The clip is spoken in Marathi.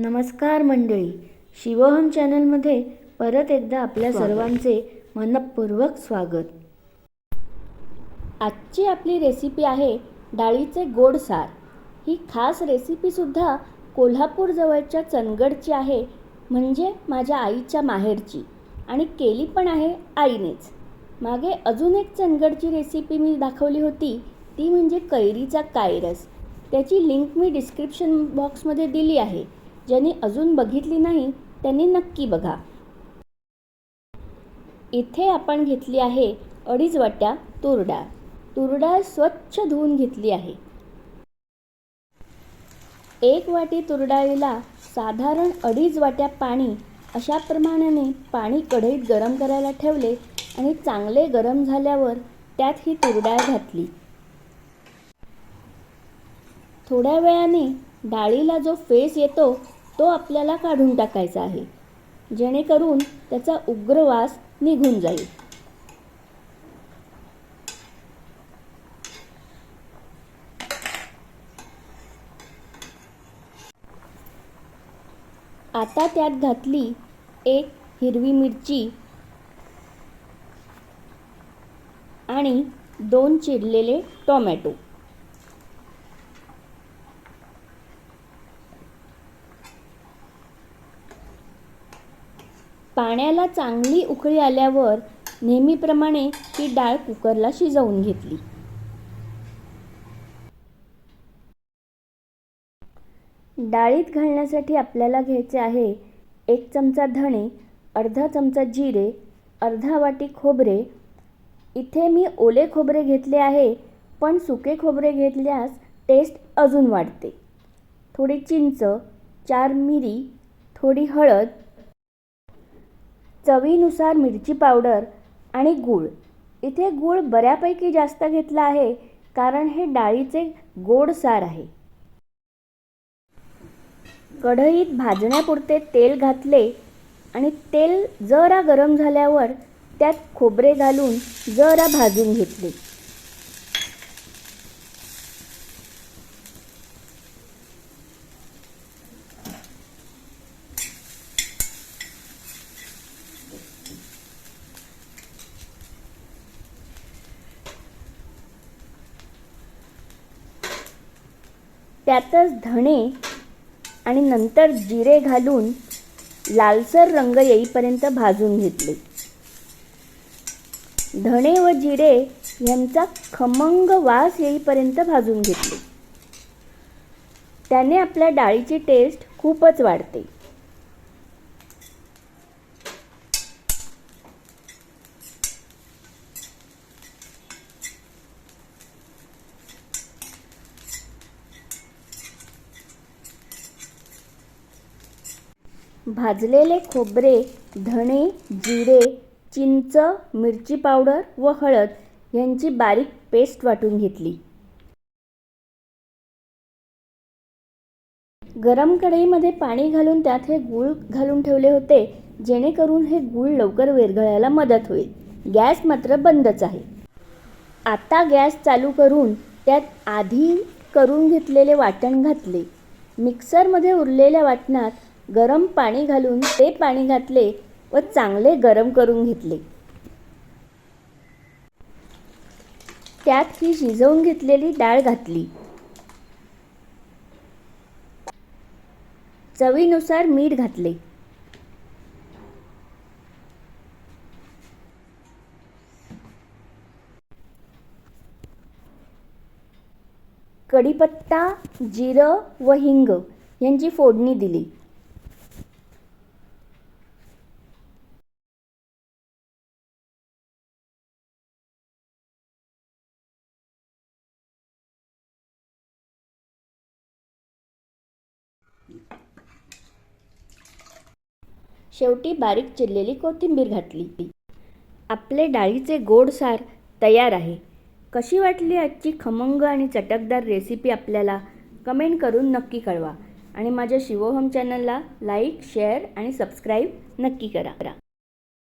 नमस्कार मंडळी. शिवहम चॅनलमध्ये परत एकदा आपल्या सर्वांचे मनपूर्वक स्वागत. आजची आपली रेसिपी आहे डाळीचे गोड सार. ही खास रेसिपीसुद्धा कोल्हापूर जवळच्या चंदगडची आहे म्हणजे माझ्या आईच्या माहेरची. आणि केली पण आहे आईनेच. मागे अजून एक चंदगडची रेसिपी मी दाखवली होती ती म्हणजे कैरीचा कायरस. त्याची लिंक मी डिस्क्रिप्शन बॉक्समध्ये दिली आहे. ज्यांनी अजून बघितली नाही त्यांनी नक्की बघा. इथे आपण घेतली आहे अडीच वाट्या तूर डाळ तूर डाळ स्वच्छ धुवून घेतली आहे. एक वाटी तुरडाळीला साधारण अडीच वाट्या पाणी अशा प्रमाणाने पाणी कढईत गरम करायला ठेवले आणि चांगले गरम झाल्यावर त्यात ही तुरडाळ घातली. थोड्या वेळाने डाळीला जो फेस येतो तो आपल्याला काढून टाकायचा आहे. जेणेकरून त्याचा उग्र वास निघून जाईल. आता त्यात घातली एक हिरवी मिरची आणि दोन चिरलेले टोमॅटो. पाण्याला चांगली उकळी आल्यावर नेहमीप्रमाणे ही डाळ कुकरला शिजवून घेतली. डाळीत घालण्यासाठी आपल्याला घ्यायचे आहे एक चमचा धणे अर्धा चमचा जिरे अर्धा वाटी खोबरे. इथे मी ओले खोबरे घेतले आहे पण सुके खोबरे घेतल्यास टेस्ट अजून वाढते. थोडी चिंच चार मिरी थोडी हळद चवीनुसार मिरची पावडर आणि गूळ. इथे गूळ बऱ्यापैकी जास्त घेतला आहे कारण हे डाळीचे गोड सार आहे. कढईत भाजण्यापुरते तेल घातले आणि तेल जरा गरम झाल्यावर त्यात खोबरे घालून जरा भाजून घेतले. त्यातच धणे आणि नंतर जिरे घालून लालसर रंग येईपर्यंत भाजून घेतले. धणे व जिरे यांचा खमंग वास येईपर्यंत भाजून घेतले. त्याने आपल्या डाळीची टेस्ट खूपच वाढते. भाजलेले खोबरे धणे जिरे चिंच मिरची पावडर व हळद यांची बारीक पेस्ट वाटून घेतली. गरम कढईमध्ये पाणी घालून त्यात हे गूळ घालून ठेवले होते जेणेकरून हे गूळ लवकर विरघळायला मदत होईल. गॅस मात्र बंदच आहे. आता गॅस चालू करून त्यात आधी करून घेतलेले वाटण घातले. मिक्सरमध्ये उरलेल्या वाटणात गरम पाणी घालून ते पाणी घातले व चांगले गरम करून घेतले. त्यात ही शिजवून घेतलेली डाळ घातली. चवीनुसार मीठ घातले. कढीपत्ता जिरं व हिंग यांची फोडणी दिली. शेवटी बारीक चिरलेली कोथिंबीर घातली. आपले डाळीचे गोड सार तयार आहे. कशी वाटली आजची खमंग आणि चटकदार रेसिपी आपल्याला? कमेंट करून नक्की कळवा. आणि माझ्या शिवोहम चॅनलला लाईक शेअर आणि सबस्क्राईब नक्की करा.